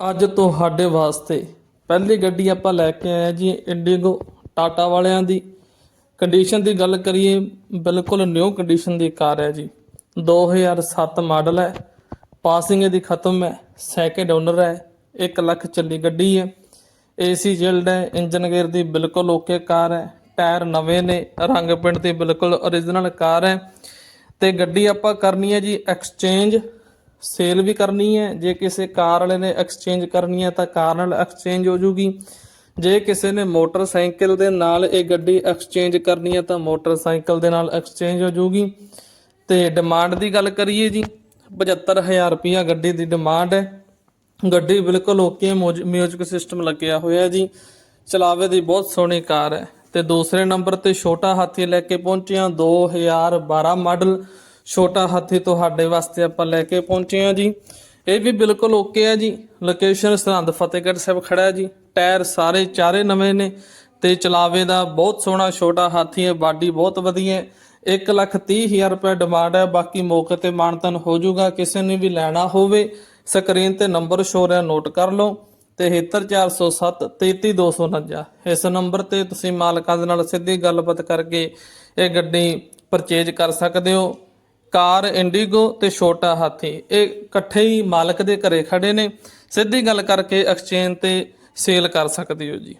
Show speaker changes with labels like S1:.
S1: ਅੱਜ ਤੁਹਾਡੇ ਵਾਸਤੇ ਪਹਿਲੀ ਗੱਡੀ ਆਪਾਂ ਲੈ ਕੇ ਆਏ ਹਾਂ ਜੀ ਇੰਡੀਗੋ ਟਾਟਾ ਵਾਲਿਆਂ ਦੀ। ਕੰਡੀਸ਼ਨ ਦੀ ਗੱਲ ਕਰੀਏ, ਬਿਲਕੁਲ ਨਿਊ ਕੰਡੀਸ਼ਨ ਦੀ ਕਾਰ ਹੈ ਜੀ। 2007 ਮਾਡਲ ਹੈ ਪਾਸਿੰਗ ਇਹਦੀ ਖਤਮ ਹੈ ਸੈਕਿੰਡ ਓਨਰ ਹੈ 1 ਲੱਖ ਚੱਲੀ ਗੱਡੀ ਹੈ। ਏਸੀ ਜਿਲਡ ਹੈ ਇੰਜਨ ਗੇਅਰ ਦੀ ਬਿਲਕੁਲ ਓਕੇ ਕਾਰ ਹੈ, ਟਾਇਰ ਨਵੇਂ ਨੇ, ਰੰਗ ਪਿੰਡ ਦੀ ਬਿਲਕੁਲ ਓਰੀਜਨਲ ਕਾਰ ਹੈ। ਤੇ ਗੱਡੀ ਆਪਾਂ ਕਰਨੀ ਹੈ ਜੀ ਐਕਸਚੇਂਜ ਸੇਲ ਵੀ ਕਰਨੀ ਹੈ। ਜੇ ਕਿਸੇ ਕਾਰ ਵਾਲੇ ਨੇ ਐਕਸਚੇਂਜ ਕਰਨੀ ਹੈ ਤਾਂ ਕਾਰ ਨਾਲ ਐਕਸਚੇਂਜ ਹੋ ਜੂਗੀ। ਜੇ ਕਿਸੇ ਨੇ ਮੋਟਰਸਾਈਕਲ ਦੇ ਨਾਲ ਇਹ ਗੱਡੀ ਐਕਸਚੇਂਜ ਕਰਨੀ ਹੈ ਤਾਂ ਮੋਟਰਸਾਈਕਲ ਦੇ ਨਾਲ ਐਕਸਚੇਂਜ ਹੋ ਜੂਗੀ। ਤੇ ਡਿਮਾਂਡ ਦੀ ਗੱਲ ਕਰੀਏ ਜੀ 75000 ਰੁਪਿਆ ਗੱਡੀ ਦੀ ਡਿਮਾਂਡ ਹੈ। ਗੱਡੀ ਬਿਲਕੁਲ ਓਕੇ ਮਿਊਜ਼ਿਕ ਸਿਸਟਮ ਲੱਗਿਆ ਹੋਇਆ ਜੀ। ਚਲਾਵੇ ਦੀ ਬਹੁਤ ਸੋਹਣੀ ਕਾਰ ਹੈ। ਤੇ ਦੂਸਰੇ ਨੰਬਰ ਤੇ ਛੋਟਾ ਹਾਥੀ ਲੈ ਕੇ ਪਹੁੰਚੇ ਹਾਂ 2012 ਮਾਡਲ ਛੋਟਾ ਹਾਥੀ ਤੁਹਾਡੇ ਵਾਸਤੇ ਆਪਾਂ ਲੈ ਕੇ ਪਹੁੰਚੇ ਹਾਂ ਜੀ। ਇਹ ਵੀ ਬਿਲਕੁਲ ਓਕੇ ਹੈ ਜੀ। ਲੋਕੇਸ਼ਨ ਸਰਹੰਦ ਫਤਿਹਗੜ੍ਹ ਸਾਹਿਬ ਖੜਾ ਜੀ। ਟਾਇਰ ਸਾਰੇ ਚਾਰੇ ਨਵੇਂ ਨੇ ਤੇ ਚਲਾਵੇ ਦਾ ਬਹੁਤ ਸੋਹਣਾ ਛੋਟਾ ਹਾਥੀ ਹੈ। ਬਾਡੀ ਬਹੁਤ ਵਧੀਆ ਹੈ। 1 ਲੱਖ ਤੀਹ ਹਜ਼ਾਰ ਰੁਪਏ ਡਿਮਾਂਡ ਹੈ। ਬਾਕੀ ਮੌਕੇ ਤੇ ਮਾਨਤਨ ਹੋ ਜਾਊਗਾ। ਕਿਸੇ ਨੇ ਵੀ ਲੈਣਾ ਹੋਵੇ ਸਕਰੀਨ ਤੇ ਨੰਬਰ ਸ਼ੋ ਰਿਹਾ ਨੋਟ ਕਰ ਲਓ। ਤੇ 73407 33249 ਇਸ ਨੰਬਰ ਤੇ ਤੁਸੀਂ ਮਾਲਕਾਂ ਦੇ ਨਾਲ ਸਿੱਧੀ ਗੱਲਬਾਤ ਕਰਕੇ ਇਹ ਗੱਡੀ ਪਰਚੇਜ ਕਰ ਸਕਦੇ ਹੋ। ਕਾਰ ਇੰਡੀਗੋ ਤੇ ਛੋਟਾ ਹਾਥੀ। ਇਹ ਇਕੱਠੇ ਹੀ ਮਾਲਕ ਦੇ ਘਰੇ ਖੜੇ ਨੇ। ਸਿੱਧੀ ਗੱਲ ਕਰਕੇ ਐਕਸਚੇਂਜ ਤੇ ਸੇਲ ਕਰ ਸਕਦੇ ਹੋ ਜੀ।